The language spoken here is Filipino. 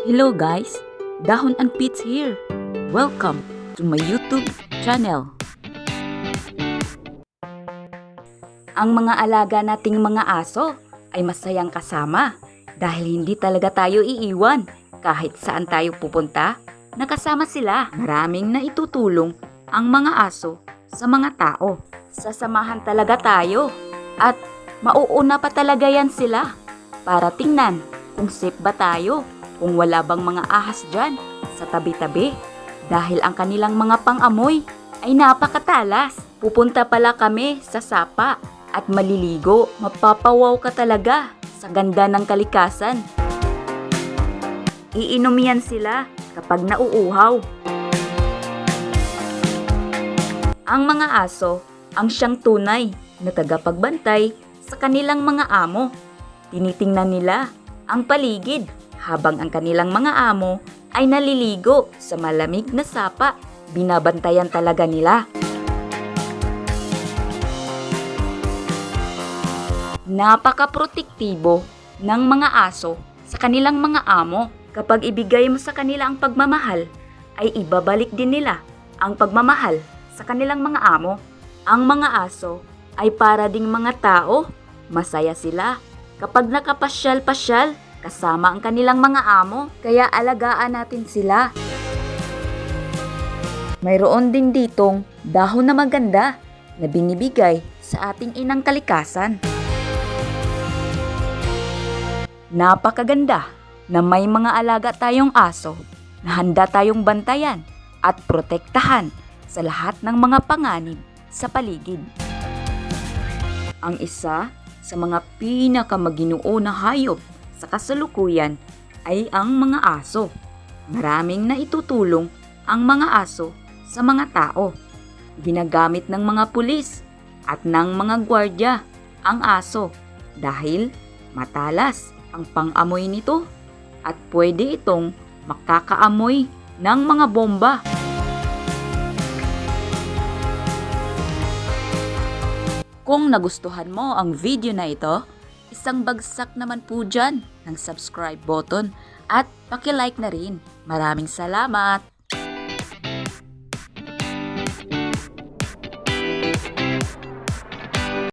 Hello guys, Dahon and Pits here. Welcome to my YouTube channel. Ang mga alaga nating mga aso ay masayang kasama dahil hindi talaga tayo iiwan kahit saan tayo pupunta. Nakasama sila. Maraming naitutulong ang mga aso sa mga tao. Sasamahan talaga tayo at mauuna pa talaga yan sila para tingnan kung safe ba tayo, kung wala bang mga ahas dyan sa tabi-tabi. Dahil ang kanilang mga pang-amoy ay napakatalas. Pupunta pala kami sa sapa at maliligo. Mapapawaw ka talaga sa ganda ng kalikasan. Iinom yan sila kapag nauuhaw. Ang mga aso ang siyang tunay na tagapagbantay sa kanilang mga amo. Tinitingnan nila ang paligid habang ang kanilang mga amo ay naliligo sa malamig na sapa. Binabantayan talaga nila. Napaka-protektibo ng mga aso sa kanilang mga amo. Kapag ibigay mo sa kanila ang pagmamahal, ay ibabalik din nila ang pagmamahal sa kanilang mga amo. Ang mga aso ay para ding mga tao. Masaya sila kapag nakapasyal-pasyal kasama ang kanilang mga amo. Kaya alagaan natin sila. Mayroon din ditong dahon na maganda na binibigay sa ating inang kalikasan. Napakaganda na may mga alaga tayong aso na handa tayong bantayan at protektahan sa lahat ng mga panganib sa paligid. Ang isa sa mga pinakamaginoo na hayop sa kasalukuyan ay ang mga aso. Maraming naitutulong ang mga aso sa mga tao. Ginagamit ng mga pulis at ng mga gwardya ang aso dahil matalas ang pang-amoy nito at pwede itong makakaamoy ng mga bomba. Kung nagustuhan mo ang video na ito, isang bagsak naman po dyan ng subscribe button at pakilike na rin. Maraming salamat!